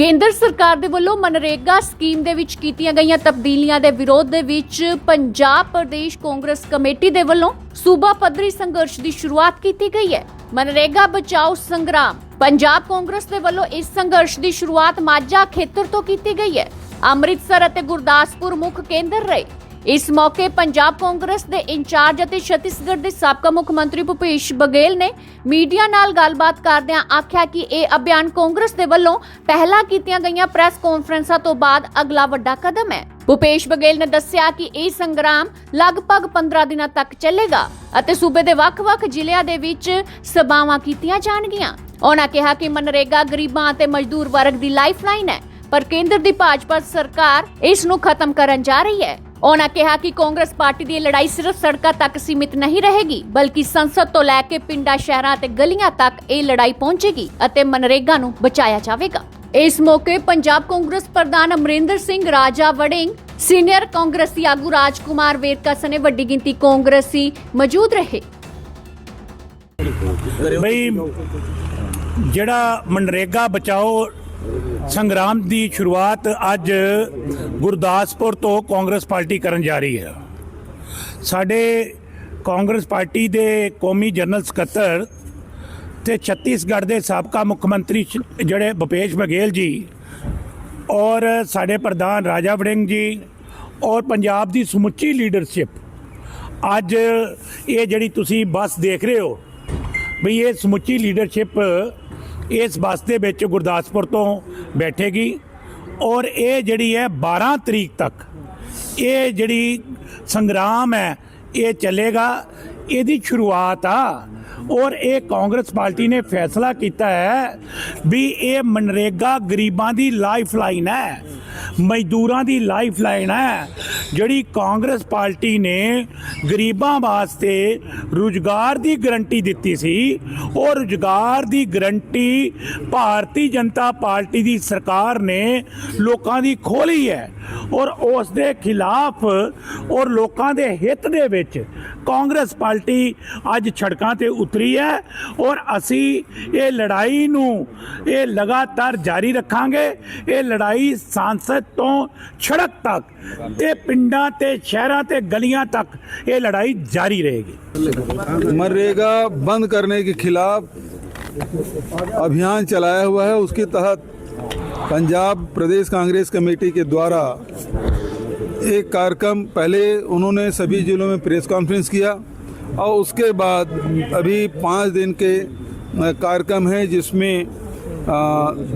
ਕੇਂਦਰ ਸਰਕਾਰ ਦੇ ਵੱਲੋਂ ਮਨਰੇਗਾ ਸਕੀਮ ਦੇ ਵਿੱਚ ਕੀਤੀਆਂ ਗਈਆਂ ਤਬਦੀਲੀਆਂ ਦੇ ਵਿਰੋਧ ਦੇ ਵਿੱਚ ਪੰਜਾਬ ਪ੍ਰਦੇਸ਼ ਕਾਂਗਰਸ ਕਮੇਟੀ ਦੇ ਵੱਲੋਂ ਸੂਬਾ ਪੱਧਰੀ ਸੰਘਰਸ਼ ਦੀ ਸ਼ੁਰੂਆਤ ਕੀਤੀ ਗਈ ਹੈ। ਮਨਰੇਗਾ ਬਚਾਓ ਸੰਗਰਾਮ। ਪੰਜਾਬ ਕਾਂਗਰਸ ਦੇ ਵੱਲੋਂ ਇਸ ਸੰਘਰਸ਼ ਦੀ ਸ਼ੁਰੂਆਤ ਮਾਝਾ ਖੇਤਰ ਤੋਂ ਕੀਤੀ ਗਈ ਹੈ। ਅੰਮ੍ਰਿਤਸਰ ਅਤੇ ਗੁਰਦਾਸਪੁਰ ਮੁੱਖ ਕੇਂਦਰ ਰਹੇ। ਇਸ ਮੌਕੇ ਪੰਜਾਬ ਕਾਂਗਰਸ ਦੇ ਇੰਚਾਰਜ ਅਤੇ ਛੱਤੀਸਗੜ੍ਹ ਦੇ ਸਾਬਕਾ ਮੁੱਖ ਮੰਤਰੀ ਭੁਪੇਸ਼ ਬਘੇਲ ਨੇ ਮੀਡੀਆ ਨਾਲ ਗੱਲਬਾਤ ਕਰਦਿਆਂ ਆਖਿਆ ਕਿ ਇਹ ਅਭਿਆਨ ਕਾਂਗਰਸ ਦੇ ਵੱਲੋਂ ਪਹਿਲਾਂ ਕੀਤੀਆਂ ਗਈਆਂ ਪ੍ਰੈਸ ਕਾਨਫਰੰਸਾਂ ਤੋਂ ਬਾਅਦ ਅਗਲਾ ਵੱਡਾ ਕਦਮ ਹੈ। ਭੁਪੇਸ਼ ਬਘੇਲ ਨੇ ਦੱਸਿਆ ਕਿ ਇਹ ਸੰਗਰਾਮ ਲਗਭਗ 15 ਦਿਨਾਂ ਤੱਕ ਚੱਲੇਗਾ ਅਤੇ ਸੂਬੇ ਦੇ ਵੱਖ-ਵੱਖ ਜ਼ਿਲ੍ਹਿਆਂ ਦੇ ਵਿੱਚ ਸਭਾਵਾਂ ਕੀਤੀਆਂ ਜਾਣਗੀਆਂ। ਉਹਨਾਂ ਕਿਹਾ ਕਿ ਮਨਰੇਗਾ ਗਰੀਬਾਂ ਅਤੇ ਮਜ਼ਦੂਰ ਵਰਗ ਦੀ ਲਾਈਫਲਾਈਨ ਹੈ। ਪਰ ਕੇਂਦਰ ਦੀ ਭਾਜਪਾ ਸਰਕਾਰ ਇਸ ਨੂੰ ਖਤਮ ਕਰਨ ਜਾ ਰਹੀ ਹੈ। ਉਹਨਾਂ ਕਿਹਾ ਕਿ ਕਾਂਗਰਸ ਪਾਰਟੀ ਦੀ ਲੜਾਈ ਸਿਰਫ ਸੜਕਾਂ ਤੱਕ ਸੀਮਿਤ ਨਹੀਂ ਰਹੇਗੀ, ਬਲਕਿ ਸੰਸਦ ਤੋਂ ਲੈ ਕੇ ਪਿੰਡਾਂ, ਸ਼ਹਿਰਾਂ ਅਤੇ ਗਲੀਆਂ ਤੱਕ ਇਹ ਲੜਾਈ ਪਹੁੰਚੇਗੀ ਅਤੇ ਮਨਰੇਗਾ ਨੂੰ ਬਚਾਇਆ ਜਾਵੇਗਾ। ਇਸ ਮੌਕੇ ਪੰਜਾਬ ਕਾਂਗਰਸ ਪ੍ਰਧਾਨ ਅਮਰਿੰਦਰ ਸਿੰਘ ਰਾਜਾ ਵੜਿੰਗ, ਸੀਨੀਅਰ ਕਾਂਗਰਸੀ ਆਗੂ ਰਾਜਕੁਮਾਰ ਵੇਰਕਾ ਸਨੇ ਵੱਡੀ ਗਿਣਤੀ ਕਾਂਗਰਸੀ ਮੌਜੂਦ ਰਹੇ। ਬਈ, ਜਿਹੜਾ ਮਨਰੇਗਾ ਬਚਾਓ ਸੰਗਰਾਮ ਦੀ ਸ਼ੁਰੂਆਤ ਅੱਜ ਗੁਰਦਾਸਪੁਰ ਤੋਂ ਕਾਂਗਰਸ ਪਾਰਟੀ ਕਰਨ ਜਾ ਰਹੀ ਹੈ। ਸਾਡੇ ਕਾਂਗਰਸ ਪਾਰਟੀ ਦੇ ਕੌਮੀ ਜਨਰਲ ਸਕੱਤਰ ਤੇ ਛੱਤੀਸਗੜ੍ਹ ਦੇ ਸਾਬਕਾ ਮੁੱਖ ਮੰਤਰੀ ਜਿਹੜੇ ਭੁਪੇਸ਼ ਬਘੇਲ ਜੀ ਔਰ ਸਾਡੇ ਪ੍ਰਧਾਨ ਰਾਜਾ ਵੜਿੰਗ ਜੀ ਔਰ ਪੰਜਾਬ ਦੀ ਸਮੁੱਚੀ ਲੀਡਰਸ਼ਿਪ, ਅੱਜ ਇਹ ਜਿਹੜੀ ਤੁਸੀਂ ਬੱਸ ਦੇਖ ਰਹੇ ਹੋ ਵੀ ਇਹ ਸਮੁੱਚੀ ਲੀਡਰਸ਼ਿਪ ਇਸ ਬੱਸ ਦੇ ਵਿੱਚ ਗੁਰਦਾਸਪੁਰ ਤੋਂ ਬੈਠੇਗੀ ਔਰ ਇਹ ਜਿਹੜੀ ਹੈ 12 ਤਰੀਕ ਤੱਕ ਇਹ ਜਿਹੜੀ ਸੰਗਰਾਮ ਹੈ, ਇਹ ਚੱਲੇਗਾ, ਇਹਦੀ ਸ਼ੁਰੂਆਤ ਆ। ਔਰ ਇਹ ਕਾਂਗਰਸ ਪਾਰਟੀ ਨੇ ਫੈਸਲਾ ਕੀਤਾ ਹੈ ਵੀ ਇਹ ਮਨਰੇਗਾ ਗਰੀਬਾਂ ਦੀ ਲਾਈਫ ਲਾਈਨ ਹੈ, ਮਜ਼ਦੂਰਾਂ ਦੀ ਲਾਈਫ ਲਾਈਨ ਹੈ ਜਿਹੜੀ ਕਾਂਗਰਸ ਪਾਰਟੀ ਨੇ ਗਰੀਬਾਂ ਵਾਸਤੇ ਰੁਜ਼ਗਾਰ ਦੀ ਗਰੰਟੀ ਦਿੱਤੀ ਸੀ, ਉਹ ਰੁਜ਼ਗਾਰ ਦੀ ਗਰੰਟੀ ਭਾਰਤੀ ਜਨਤਾ ਪਾਰਟੀ ਦੀ ਸਰਕਾਰ ਨੇ ਲੋਕਾਂ ਦੀ ਖੋਲੀ ਹੈ ਔਰ ਉਸ ਦੇ ਖਿਲਾਫ ਔਰ ਲੋਕਾਂ ਦੇ ਹਿੱਤ ਦੇ ਵਿੱਚ ਕਾਂਗਰਸ ਪਾਰਟੀ ਅੱਜ ਛੜਕਾਂ ਤੇ ਉਤਰੀ ਹੈ ਔਰ ਅਸੀਂ ਇਹ ਲੜਾਈ ਨੂੰ, ਇਹ ਲਗਾਤਾਰ ਜਾਰੀ ਰੱਖਾਂਗੇ, ਇਹ ਲੜਾਈ ਸੰਸਦ ਤੋਂ ਛੜਕ ਤੱਕ ਤੇ ਪਿੰਡਾਂ ਤੇ ਸ਼ਹਿਰਾਂ ਤੇ ਗਲੀਆਂ ਤੱਕ ਇਹ ਲੜਾਈ ਜਾਰੀ ਰਹੇਗੀ मनरेगा बंद करने के खिलाफ अभियान चलाया हुआ है उसके तहत पंजाब प्रदेश कांग्रेस कमेटी के द्वारा एक कार्यक्रम पहले उन्होंने सभी जिलों में प्रेस कॉन्फ्रेंस किया और उसके बाद अभी पाँच दिन के अ, कार्यक्रम है जिसमें अ,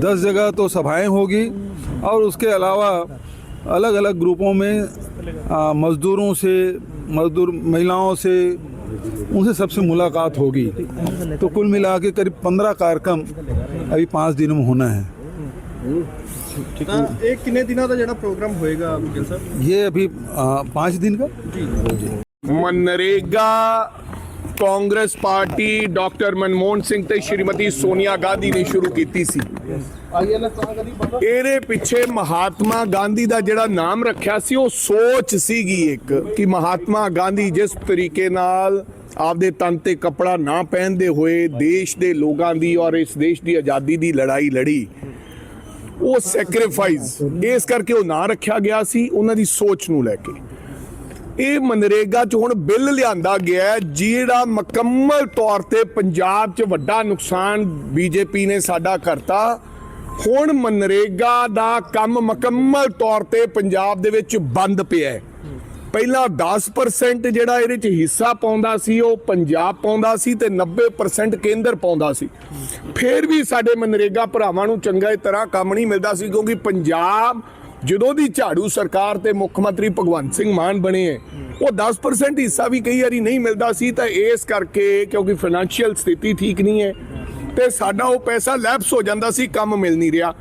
दस जगह तो सभाएं होगी और उसके अलावा अलग अलग ग्रुपों में अ, मजदूरों से मजदूर महिलाओं से उनसे सबसे मुलाकात होगी तो कुल मिला के करीब पंद्रह कार्यक्रम अभी पाँच दिनों में होना है ਤਾਂ ਇਹ ਕਿੰਨੇ ਦਿਨਾਂ ਦਾ ਜਿਹੜਾ ਪ੍ਰੋਗਰਾਮ ਹੋਏਗਾ ਮੁਕੇਲ ਸਾਹਿਬ ये अभी अ, पाँच दिन का ਮਨਰੇਗਾ ਕਾਂਗਰਸ ਪਾਰਟੀ ਡਾਕਟਰ ਮਨਮੋਹਨ ਸਿੰਘ ਤੇ ਸ਼੍ਰੀਮਤੀ ਸੋਨੀਆ ਗਾਂਧੀ ਨੇ ਸ਼ੁਰੂ ਕੀਤੀ ਸੀ ਇਹਦੇ ਪਿੱਛੇ ਮਹਾਤਮਾ ਗਾਂਧੀ ਦਾ ਜਿਹੜਾ ਨਾਮ ਰੱਖਿਆ ਸੀ, ਉਹ ਸੋਚ ਸੀਗੀ ਇੱਕ ਕਿ ਮਹਾਤਮਾ ਗਾਂਧੀ ਜਿਸ ਤਰੀਕੇ ਨਾਲ ਆਪਦੇ ਤਨ ਤੇ ਕੱਪੜਾ ਨਾ ਪਹਿਨਦੇ ਹੋਏ ਦੇਸ਼ ਦੇ ਲੋਕਾਂ ਦੀ ਔਰ ਇਸ ਦੇਸ਼ ਦੀ ਆਜ਼ਾਦੀ ਦੀ ਲੜਾਈ ਲੜੀ, ਉਹ ਸੈਕਰੀਫਾਈਸ ਇਸ ਕਰਕੇ ਉਹ ਨਾਂ ਰੱਖਿਆ ਗਿਆ ਸੀ, ਉਹਨਾਂ ਦੀ ਸੋਚ ਨੂੰ ਲੈ ਕੇ। ਇਹ ਮਨਰੇਗਾ ਚ ਹੁਣ ਬਿੱਲ ਲਿਆਂਦਾ ਗਿਆ ਜਿਹੜਾ ਮੁਕੰਮਲ ਤੌਰ ਤੇ ਪੰਜਾਬ ਚ ਵੱਡਾ ਨੁਕਸਾਨ ਬੀਜੇਪੀ ਨੇ ਸਾਡਾ ਕਰਤਾ ਹੁਣ ਮਨਰੇਗਾ ਦਾ ਕੰਮ ਮੁਕੰਮਲ ਤੌਰ ਤੇ ਪੰਜਾਬ ਦੇ ਵਿੱਚ ਬੰਦ ਪਿਆ ਹੈ। ਪਹਿਲਾਂ 10% ਜਿਹੜਾ ਇਹਦੇ ਚ ਹਿੱਸਾ ਪਾਉਂਦਾ ਸੀ, ਉਹ ਪੰਜਾਬ ਪਾਉਂਦਾ ਸੀ ਤੇ 90% ਕੇਂਦਰ ਪਾਉਂਦਾ ਸੀ। ਫਿਰ ਵੀ ਸਾਡੇ ਮਨਰੇਗਾ ਭਰਾਵਾਂ ਨੂੰ ਚੰਗਾ ਤਰ੍ਹਾਂ ਕੰਮ ਨਹੀਂ ਮਿਲਦਾ ਸੀ ਕਿਉਂਕਿ ਪੰਜਾਬ ਜਦੋਂ ਦੀ ਝਾੜੂ ਸਰਕਾਰ ਤੇ ਮੁੱਖ ਮੰਤਰੀ ਭਗਵੰਤ ਸਿੰਘ ਮਾਨ ਬਣੇ ਹੈ, ਉਹ 10% ਹਿੱਸਾ ਵੀ ਕਈ ਵਾਰੀ ਨਹੀਂ ਮਿਲਦਾ ਸੀ ਤਾਂ ਇਸ ਕਰਕੇ ਕਿਉਂਕਿ ਫਾਈਨੈਂਸ਼ੀਅਲ ਸਥਿਤੀ ਠੀਕ ਨਹੀਂ ਹੈ। ਤੇ ਸਾਡਾ ਉਹ ਪੈਸਾ ਲੈਪਸ ਹੋ ਜਾਂਦਾ ਸੀ, ਕੰਮ ਮਿਲ ਨਹੀਂ ਰਿਹਾ।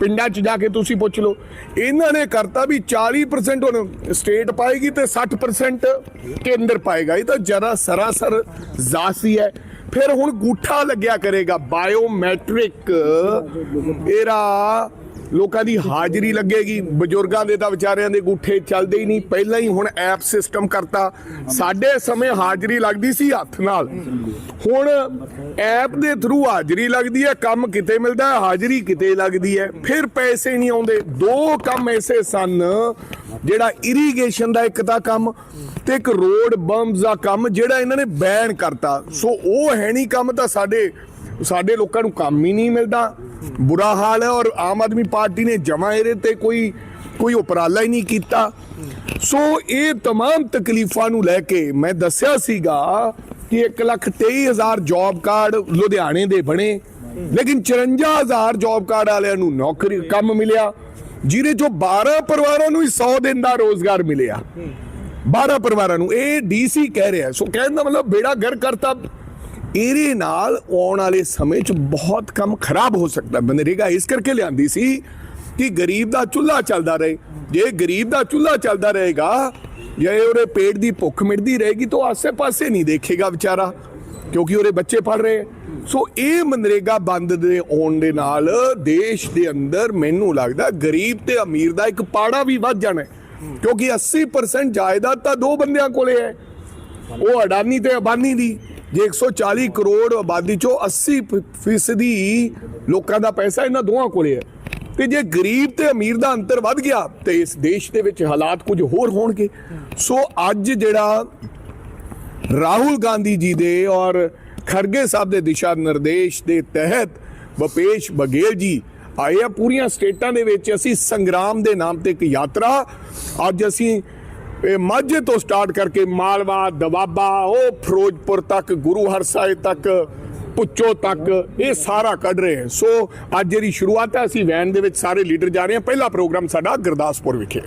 ਪਿੰਡਾਂ 'ਚ ਜਾ ਕੇ ਤੁਸੀਂ ਪੁੱਛ ਲਓ, ਇਹਨਾਂ ਨੇ ਕਰਤਾ ਵੀ 40% ਹੁਣ ਸਟੇਟ ਪਾਏਗੀ ਤੇ 60% ਕੇਂਦਰ ਪਾਏਗਾ। ਇਹ ਤਾਂ ਜਰਾ ਸਰਾਸਰ ਜ਼ਾਸੀ ਹੈ। ਫਿਰ ਹੁਣ ਗੂਠਾ ਲੱਗਿਆ ਕਰੇਗਾ। ਬਾਇਓਮੈਟ੍ਰਿਕ ਇਹਦਾ ਲੋਕਾਂ ਦੀ ਹਾਜ਼ਰੀ ਲੱਗੇਗੀ। ਬਜ਼ੁਰਗਾਂ ਦੇ ਤਾਂ ਵਿਚਾਰਿਆਂ ਦੇ ਗੁੱਠੇ ਚੱਲਦੇ ਹੀ ਨਹੀਂ। ਪਹਿਲਾਂ ਹੀ ਹੁਣ ਐਪ ਸਿਸਟਮ ਕਰਤਾ। ਸਾਡੇ ਸਮੇਂ ਹਾਜ਼ਰੀ ਲੱਗਦੀ ਸੀ ਹੱਥ ਨਾਲ। ਹੁਣ ਐਪ ਦੇ ਥਰੂ ਹਾਜ਼ਰੀ ਲੱਗਦੀ ਹੈ। ਕੰਮ ਕਿਤੇ ਮਿਲਦਾ ਹੈ, ਹਾਜ਼ਰੀ ਕਿਤੇ ਲੱਗਦੀ ਹੈ। ਫਿਰ ਪੈਸੇ ਨਹੀਂ ਆਉਂਦੇ। ਦੋ ਕੰਮ ਐਸੇ ਸਨ, ਜਿਹੜਾ ਇਰੀਗੇਸ਼ਨ ਦਾ ਇੱਕ ਤਾਂ ਕੰਮ ਤੇ ਇੱਕ ਰੋਡ ਬੰਮਸ ਦਾ ਕੰਮ, ਜਿਹੜਾ ਇਹਨਾਂ ਨੇ ਬੈਨ ਕਰਤਾ। ਸੋ ਉਹ ਹੈ ਨਹੀਂ ਕੰਮ ਤਾਂ ਸਾਡੇ ਸਾਡੇ ਲੋਕਾਂ ਨੂੰ ਕੰਮ ਹੀ ਨਹੀਂ ਮਿਲਦਾ ਬੁਰਾ ਹਾਲ ਹੈ ਔਰ ਆਮ ਆਦਮੀ ਪਾਰਟੀ ਨੇ ਜਮਾ ਇਹਦੇ ਤੇ ਕੋਈ ਕੋਈ ਉਪਰਾਲਾ ਹੀ ਨਹੀਂ ਕੀਤਾ ਸੋ ਇਹ तमाम ਤਕਲੀਫਾਂ ਨੂੰ ਲੈ ਕੇ ਮੈਂ ਦੱਸਿਆ ਸੀਗਾ ਕਿ 1 ਲੱਖ 23 ਹਜ਼ਾਰ ਜੌਬ ਕਾਰਡ ਲੁਧਿਆਣੇ ਦੇ ਬਣੇ ਲੇਕਿਨ 54 ਹਜ਼ਾਰ ਜੌਬ ਕਾਰਡ ਵਾਲਿਆਂ ਨੂੰ ਨੌਕਰੀ ਕੰਮ ਮਿਲਿਆ ਜਿਹਦੇ ਚੋਂ 12 ਪਰਿਵਾਰਾਂ ਨੂੰ ਹੀ 100 ਦਿਨ ਦਾ ਰੋਜ਼ਗਾਰ ਮਿਲਿਆ 12 ਪਰਿਵਾਰਾਂ ਨੂੰ ਇਹ ਡੀਸੀ ਕਹਿ ਰਿਹਾ ਸੋ ਕਹਿਣ ਦਾ ਮਤਲਬ ਬੇੜਾ ਗਰ ਕਰਤਾ ਇਹਦੇ ਨਾਲ ਆਉਣ ਵਾਲੇ ਸਮੇਂ 'ਚ ਬਹੁਤ ਕੰਮ ਖਰਾਬ ਹੋ ਸਕਦਾ ਮਨਰੇਗਾ ਇਸ ਕਰਕੇ ਲਿਆਂਦੀ ਸੀ ਕਿ ਗਰੀਬ ਦਾ ਚੁੱਲ੍ਹਾ ਚੱਲਦਾ ਰਹੇ। ਜੇ ਗਰੀਬ ਦਾ ਚੁੱਲ੍ਹਾ ਚੱਲਦਾ ਰਹੇਗਾ, ਜੇ ਉਹਦੇ ਪੇਟ ਦੀ ਭੁੱਖ ਮਿਟਦੀ ਰਹੇਗੀ, ਤਾਂ ਉਹ ਆਸੇ-ਪਾਸੇ ਨਹੀਂ ਦੇਖੇਗਾ ਵਿਚਾਰਾ, ਕਿਉਂਕਿ ਉਹਦੇ ਬੱਚੇ ਪੜ ਰਹੇ। ਸੋ ਇਹ ਮਨਰੇਗਾ ਬੰਦ ਦੇ ਆਉਣ ਦੇ ਨਾਲ ਦੇਸ਼ ਦੇ ਅੰਦਰ ਮੈਨੂੰ ਲੱਗਦਾ ਗਰੀਬ ਤੇ ਅਮੀਰ ਦਾ ਇੱਕ ਪਾੜਾ ਵੀ ਵੱਧ ਜਾਣਾ ਕਿਉਂਕਿ 80% ਜਾਇਦਾਦ ਤਾਂ ਦੋ ਬੰਦਿਆਂ ਕੋਲੇ ਹੈ। ਉਹ ਅਡਾਨੀ ਤੇ ਅਬਾਨੀ ਦੀ। ਜੇ 140 ਕਰੋੜ ਆਬਾਦੀ ਚੋਂ 80 ਫ- ਫੀਸਦੀ ਲੋਕਾਂ ਦਾ ਪੈਸਾ ਇਹਨਾਂ ਦੋਵਾਂ ਕੋਲੇ ਹੈ। ਤੇ ਜੇ ਗਰੀਬ ਤੇ ਅਮੀਰ ਦਾ ਅੰਤਰ ਵੱਧ ਗਿਆ, ਤੇ ਇਸ ਦੇਸ਼ ਦੇ ਵਿੱਚ ਹਾਲਾਤ ਕੁਝ ਹੋਰ ਹੋਣਗੇ। ਸੋ ਅੱਜ ਜਿਹੜਾ ਰਾਹੁਲ ਗਾਂਧੀ ਜੀ ਦੇ ਔਰ ਖਰਗੇ ਸਾਹਿਬ ਦੇ ਦਿਸ਼ਾ ਨਿਰਦੇਸ਼ ਦੇ ਤਹਿਤ ਭਪੇਸ਼ ਬਘੇਲ ਜੀ ਆਏ ਆ, ਪੂਰੀਆਂ ਸਟੇਟਾਂ ਦੇ ਵਿੱਚ ਅਸੀਂ ਸੰਗਰਾਮ ਦੇ ਨਾਮ ਤੇ ਇੱਕ ਯਾਤਰਾ, ਅੱਜ ਅਸੀਂ ਇਹ ਮਾਝੇ ਤੋਂ ਸਟਾਰਟ ਕਰਕੇ ਮਾਲਵਾ, ਦਵਾਬਾ, ਉਹ ਫਿਰੋਜ਼ਪੁਰ ਤੱਕ, ਗੁਰੂ ਹਰਸਾਏ ਤੱਕ ਪੁੱਚੋ ਤੱਕ, ਇਹ ਸਾਰਾ ਕੱਢ ਰਹੇ ਹਾਂ। ਸੋ ਅੱਜ ਜਿਹੜੀ ਸ਼ੁਰੂਆਤ ਹੈ, ਅਸੀਂ ਵੈਨ ਦੇ ਵਿੱਚ ਸਾਰੇ ਲੀਡਰ ਜਾ ਰਹੇ ਹਾਂ। ਪਹਿਲਾ ਪ੍ਰੋਗਰਾਮ ਸਾਡਾ ਗੁਰਦਾਸਪੁਰ ਵਿਖੇ।